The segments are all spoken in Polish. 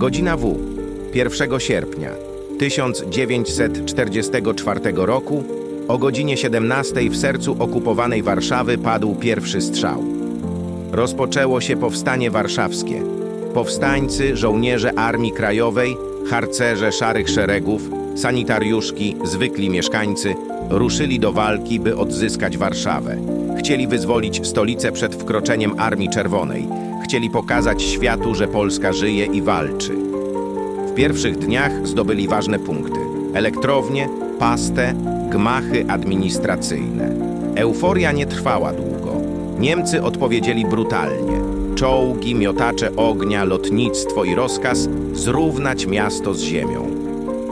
Godzina W. 1 sierpnia 1944 roku o godzinie 17 w sercu okupowanej Warszawy padł pierwszy strzał. Rozpoczęło się powstanie warszawskie. Powstańcy, żołnierze Armii Krajowej, harcerze szarych szeregów, sanitariuszki, zwykli mieszkańcy ruszyli do walki, by odzyskać Warszawę. Chcieli wyzwolić stolicę przed wkroczeniem Armii Czerwonej. Chcieli pokazać światu, że Polska żyje i walczy. W pierwszych dniach zdobyli ważne punkty: elektrownie, pastę, gmachy administracyjne. Euforia nie trwała długo. Niemcy odpowiedzieli brutalnie. Czołgi, miotacze ognia, lotnictwo i rozkaz zrównać miasto z ziemią.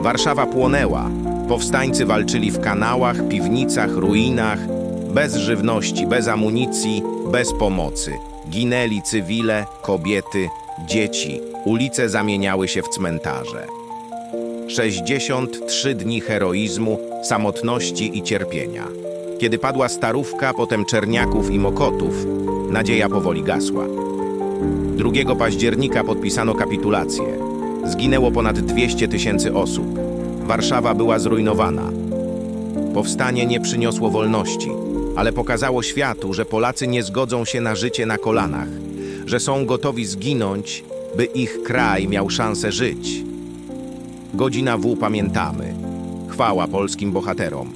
Warszawa płonęła. Powstańcy walczyli w kanałach, piwnicach, ruinach, bez żywności, bez amunicji, bez pomocy. Ginęli cywile, kobiety, dzieci. Ulice zamieniały się w cmentarze. 63 dni heroizmu, samotności i cierpienia. Kiedy padła Starówka, potem Czerniaków i Mokotów, nadzieja powoli gasła. 2 października podpisano kapitulację. Zginęło ponad 200 tysięcy osób. Warszawa była zrujnowana. Powstanie nie przyniosło wolności, ale pokazało światu, że Polacy nie zgodzą się na życie na kolanach, że są gotowi zginąć, by ich kraj miał szansę żyć. Godzina W pamiętamy. Chwała polskim bohaterom.